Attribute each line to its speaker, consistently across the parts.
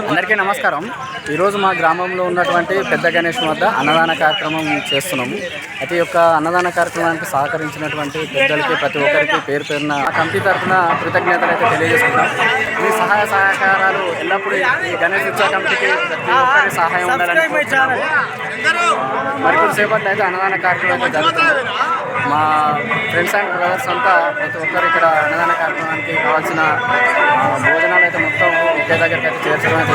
Speaker 1: అందరికీ నమస్కారం. ఈరోజు మా గ్రామంలో ఉన్నటువంటి పెద్ద గణేష్ వద్ద అన్నదాన కార్యక్రమం చేస్తున్నాము ప్రతి ఒక్క అన్నదాన కార్యక్రమానికి సహకరించినటువంటి పెద్దలకి ప్రతి ఒక్కరికి పేరు పేరున ఆ కమిటీ తరఫున కృతజ్ఞతలు అయితే తెలియజేస్తున్నాం మీ సహాయ సహకారాలు ఎల్లప్పుడూ ఈ గణేష్ ఉత్సవ కమిటీకి ప్రతి ఒక్కరి సహాయం ఉండాలని కోరుతున్నాము. మరి కొద్దిసేపట్లో అయితే అన్నదాన కార్యక్రమం జరుగుతుంది. మా ఫ్రెండ్స్ అండ్ బ్రదర్స్ అంతా ప్రతి ఒక్కరు ఇక్కడ అన్నదాన కార్యక్రమానికి కావాల్సిన భోజనం భోజనాలు అయితే దగ్గరికి అయితే చేర్చడం అయితే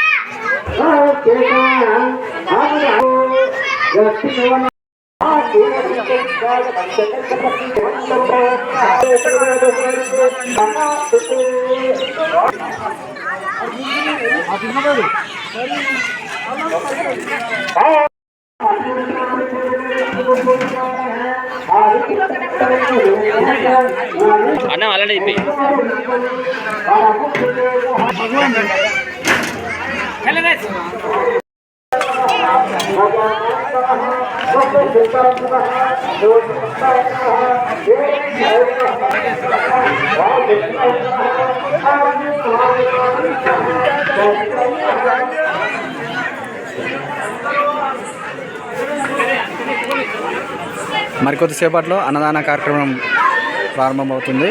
Speaker 1: அண்ணா வளர்ந்து இப்போ. మరికొద్దిసేపట్లో అన్నదాన కార్యక్రమం ప్రారంభమవుతుంది.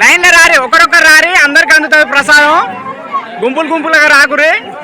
Speaker 2: లైన్లో రారి ఒకరొకరు రారి అందరికి అందుతుంది ప్రసాదం. గుంపులు గుంపులుగా రాకురి.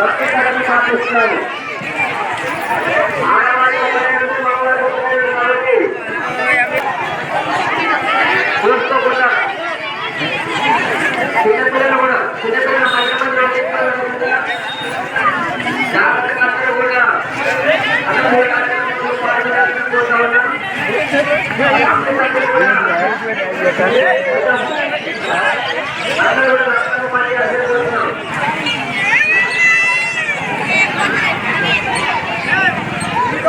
Speaker 3: భక్తి
Speaker 4: కథను సాధిస్తున్నారు చిన్నపిల్లలు కూడా చిన్నపిల్లలు మంచి మంది కూడా అందరూ కూడా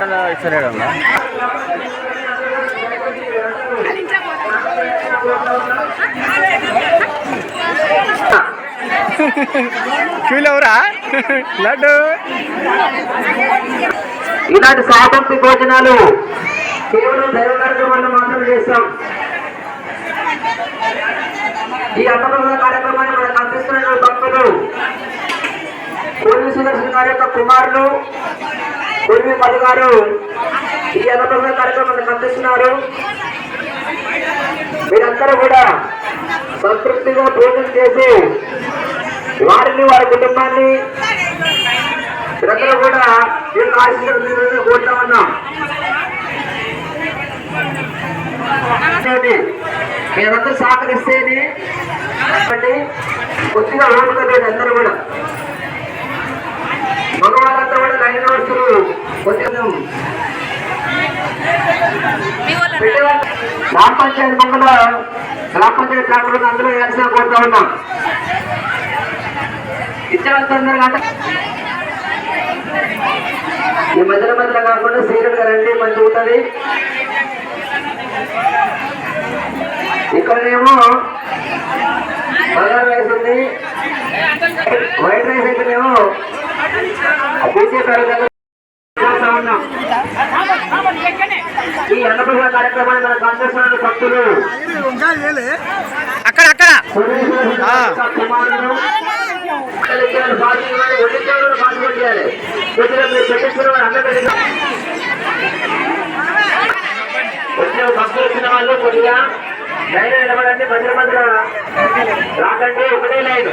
Speaker 3: మదిగాడు ఇస్తలేడు ఇచ్చలేడు
Speaker 2: ఫీల్ అవరా లడ్డు.
Speaker 1: ఇలాంటి స్వాతంత్ర భోజనాలు కేవలం దైవ కార్యక్రమాన్ని మాత్రం చేస్తాం. ఈ అన్నప్రసాద కార్యక్రమాన్ని మనకు అందిస్తున్న భక్తులు పూర్వి సుదర్శన్ గారి యొక్క కుమారులు పూర్వి మధు గారు ఈ అన్నప్రసాద కార్యక్రమాన్ని కనిపిస్తున్నారు మీరందరూ కూడా సంతృప్తిగా భోజనం చేసి వారిని వారి కుటుంబాన్ని మీరందరూ కూడా దీన్ని యొక్క ఆశీర్వాదాలను కోరుతా ఉన్నాం. మీరందరూ సహకరిస్తేనే కొద్దిగా ఓపిక అందరూ కూడా. మగవాళ్ళంతా గ్రామ పంచాయతీ పక్కన గ్రామ పంచాయతీ ట్రాక్టర్ అందరూ వేయాల్సిన కోరుతా ఉన్నాం ఇచ్చేవాళ్ళందరూ ఈ మధ్యలో మధ్యలో కాకుండా సీరియల్గా రండి మంచి ఉంటుంది ఇక్కడనేమో బంగారు రైస్ ఉంది వైట్ రైస్ అయితేనేమో ఈ అన్నప్రసాద కార్యక్రమాన్ని మన కాంగ్రెస్ భక్తులు
Speaker 2: అక్కడ అక్కడ.
Speaker 1: వచ్చిన భక్తులు వచ్చిన వాళ్ళు కొద్దిగా లైన్ నిలబడండి మధ్య మధ్య రాకండి ఒకటే లైన్.